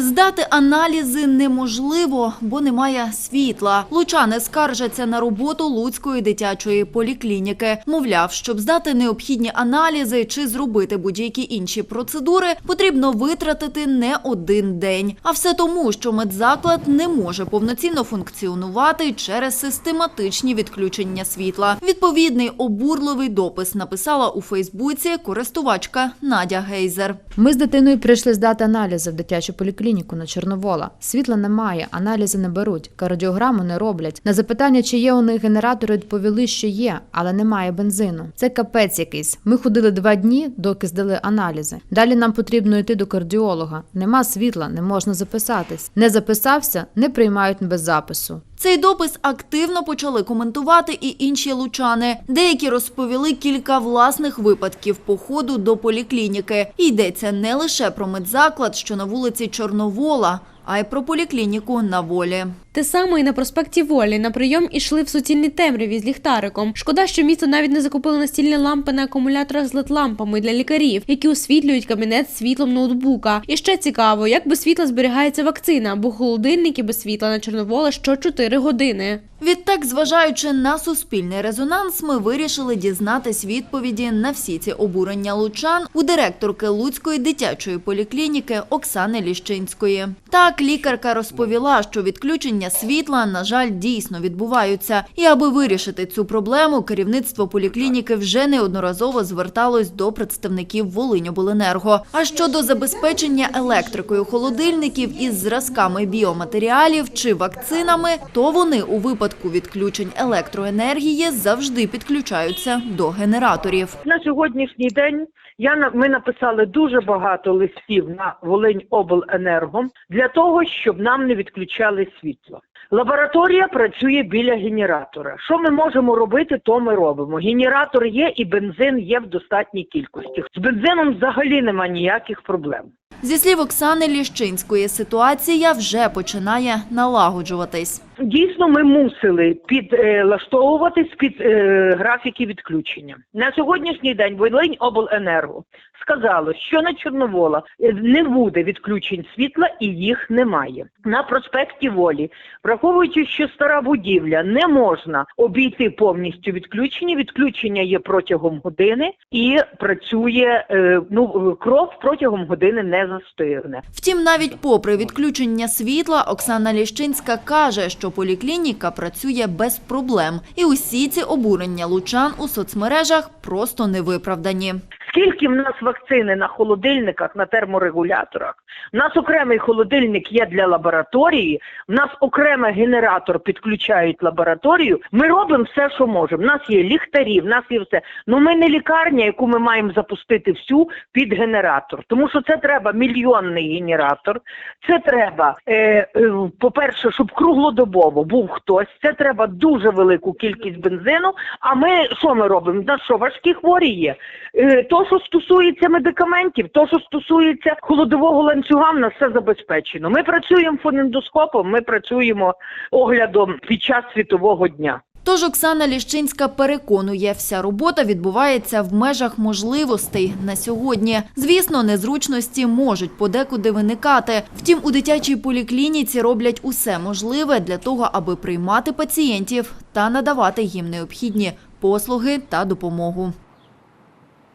Здати аналізи неможливо, бо немає світла. Лучани скаржаться на роботу Луцької дитячої поліклініки. Мовляв, щоб здати необхідні аналізи чи зробити будь-які інші процедури, потрібно витратити не один день. А все тому, що медзаклад не може повноцінно функціонувати через систематичні відключення світла. Відповідний обурливий допис написала у Фейсбуці користувачка Надя Гейзер. Ми з дитиною прийшли здати аналізи в дитячу поліклініку на Чорновола. Світла немає, аналізи не беруть, кардіограму не роблять. На запитання, чи є у них генератори, відповіли, що є, але немає бензину. Це капець якийсь. Ми ходили два дні, доки здали аналізи. Далі нам потрібно йти до кардіолога. Нема світла, не можна записатись. Не записався, не приймають без запису. Цей допис активно почали коментувати і інші лучани. Деякі розповіли кілька власних випадків походу до поліклініки. Йдеться не лише про медзаклад, що на вулиці Чорновола, а й про поліклініку на волі. Те саме і на проспекті Волі на прийом ішли в суцільній темряві з ліхтариком. Шкода, що місто навіть не закупило настільні лампи на акумуляторах з LED-лампами для лікарів, які освітлюють кабінет світлом ноутбука. І ще цікаво, як без світла зберігається вакцина, бо холодильники без світла на Чорновола що 4 години. Відтак, зважаючи на суспільний резонанс, ми вирішили дізнатись відповіді на всі ці обурення лучан у директорки Луцької дитячої поліклініки Оксани Ліщинської. Так, лікарка розповіла, що відключення світла, на жаль, дійсно відбуваються. І аби вирішити цю проблему, керівництво поліклініки вже неодноразово зверталось до представників Волиньобленерго. А щодо забезпечення електрикою холодильників із зразками біоматеріалів чи вакцинами, то вони у випадку відключень електроенергії завжди підключаються до генераторів. На сьогоднішній день я ми написали дуже багато листів на Волинь обленерго для того, щоб нам не відключали світло. Лабораторія працює біля генератора. Що ми можемо робити, то ми робимо. Генератор є і бензин є в достатній кількості. З бензином взагалі нема ніяких проблем. Зі слів Оксани Ліщинської, ситуація вже починає налагоджуватись. Дійсно, ми мусили підлаштовуватись під е, графіки відключення. На сьогоднішній день Волинь обленерго сказало, що на Чорновола е, не буде відключень світла і їх немає. На проспекті Волі, враховуючи, що стара будівля не можна обійти повністю відключення. Відключення є протягом години і працює е, ну кров протягом години не застигне. Втім, навіть попри відключення світла, Оксана Ліщинська каже, що поліклініка працює без проблем. І усі ці обурення лучан у соцмережах просто невиправдані. Скільки в нас вакцини на холодильниках, на терморегуляторах? У нас окремий холодильник є для лабораторії, в нас окремий генератор підключають лабораторію. Ми робимо все, що можемо. У нас є ліхтарі, в нас є все. Ну ми не лікарня, яку ми маємо запустити всю під генератор. Тому що це треба мільйонний генератор. Це треба, е, е, по-перше, щоб круглодобово був хтось. Це треба дуже велику кількість бензину. А ми що ми робимо? У нас що важкі хворі є? Е, що стосується медикаментів, то, що стосується холодового ланцюга, в нас все забезпечено. Ми працюємо фонендоскопом, ми працюємо оглядом під час світового дня. Тож Оксана Ліщинська переконує, вся робота відбувається в межах можливостей на сьогодні. Звісно, незручності можуть подекуди виникати. Втім, у дитячій поліклініці роблять усе можливе для того, аби приймати пацієнтів та надавати їм необхідні послуги та допомогу.